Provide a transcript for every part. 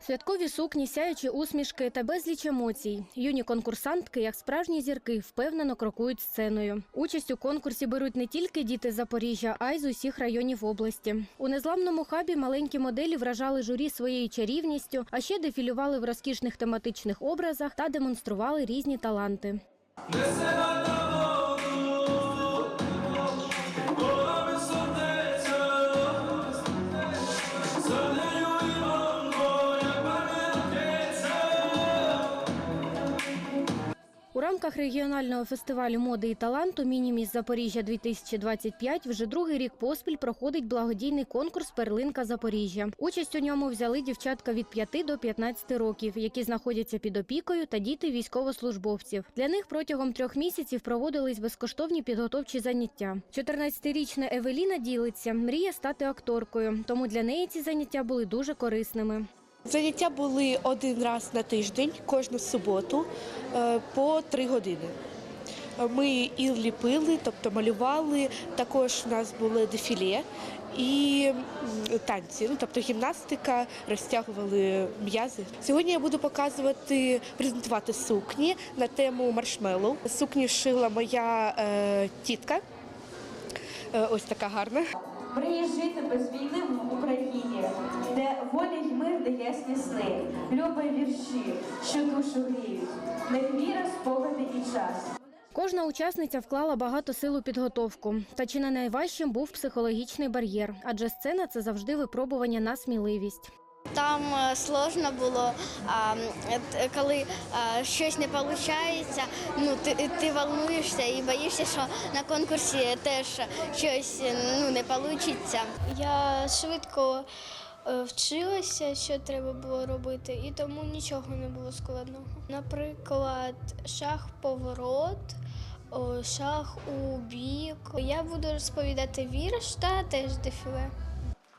Святкові сукні, сяючі усмішки та безліч емоцій. Юні конкурсантки, як справжні зірки, впевнено крокують сценою. Участь у конкурсі беруть не тільки діти з Запоріжжя, а й з усіх районів області. У незламному хабі маленькі моделі вражали журі своєю чарівністю, а ще дефілювали в розкішних тематичних образах та демонстрували різні таланти. Рамках регіонального фестивалю моди і таланту Мініміс Запоріжжя 2025 вже другий рік поспіль проходить благодійний конкурс Перлинка Запоріжжя. Участь у ньому взяли дівчатка від 5 до 15 років, які знаходяться під опікою, та діти військовослужбовців. Для них протягом трьох місяців проводились безкоштовні підготовчі заняття. 14-річна Евеліна ділиться, мріє стати акторкою, тому для неї ці заняття були дуже корисними. Заняття були один раз на тиждень, кожну суботу, е, по три години. Ми і ліпили, тобто малювали. Також у нас було дефіле і танці, ну тобто гімнастика, розтягували м'язи. Сьогодні я буду показувати, презентувати сукні на тему маршмеллоу. Сукні шила моя е, тітка. Е, ось така гарна. Жити без війни в Україні, де воля й ясні сни, любить вірші, що душу гріють, невіра, спогади і час. Кожна учасниця вклала багато сил у підготовку. Та чи не найважчим був психологічний бар'єр, адже сцена це завжди випробування на сміливість. Там е, сложно було, а, е, коли щось не виходить, ну, ти, ти волнуєшся і боїшся, що на конкурсі теж щось ну, не вийде. Я швидко вчилася, що треба було робити, і тому нічого не було складного. Наприклад, шах-поворот, о, шах у бік. Я буду розповідати вірш та теж дефіле.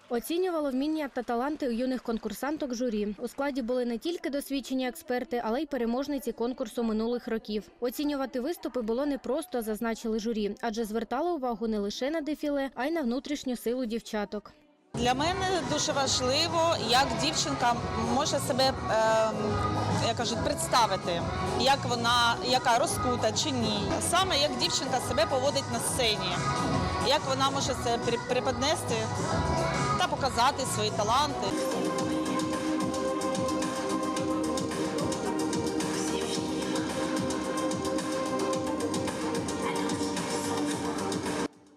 Оцінювало вміння та таланти юних конкурсанток журі. У складі були не тільки досвідчені експерти, але й переможниці конкурсу минулих років. Оцінювати виступи було непросто, зазначили журі, адже звертало увагу не лише на дефіле, а й на внутрішню силу дівчаток. Для мене дуже важливо, як дівчинка може себе е, як кажуть, представити, як вона, яка розкута чи ні. Саме як дівчинка себе поводить на сцені, як вона може це при- преподнести та показати свої таланти.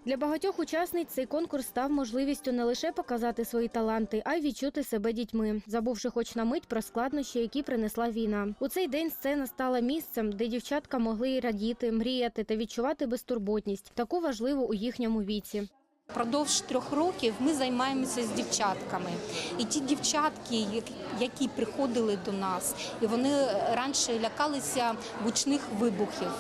Для багатьох учасниць цей конкурс став можливістю не лише показати свої таланти, а й відчути себе дітьми, забувши хоч на мить про складнощі, які принесла війна. У цей день сцена стала місцем, де дівчатка могли радіти, мріяти та відчувати безтурботність, таку важливу у їхньому віці. Продовж трьох років ми займаємося з дівчатками. І ті дівчатки, які приходили до нас, і вони раніше лякалися гучних вибухів,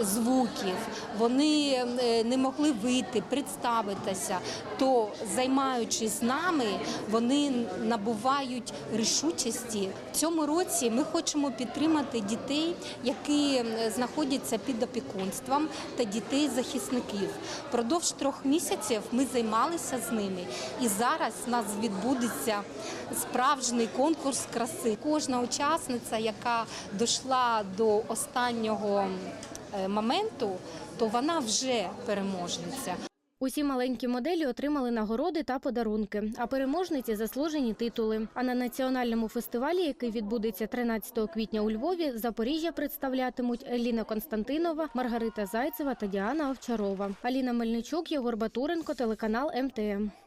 звуків, вони е, не могли вийти, представитися, то займаючись нами, вони набувають рішучості. В цьому році ми хочемо підтримати дітей, які знаходяться під опікунством, та дітей захисників. Продовж трьох місяців ми займалися з ними, і зараз у нас відбудеться справжній конкурс краси. Кожна учасниця, яка дійшла до останнього е, моменту, то вона вже переможниця. Усі маленькі моделі отримали нагороди та подарунки, а переможниці заслужені титули. А на національному фестивалі, який відбудеться 13 квітня у Львові, Запоріжжя представлятимуть Еліна Константинова, Маргарита Зайцева та Діана Овчарова. Аліна Мельничук, Єгор Батуренко, телеканал МТМ.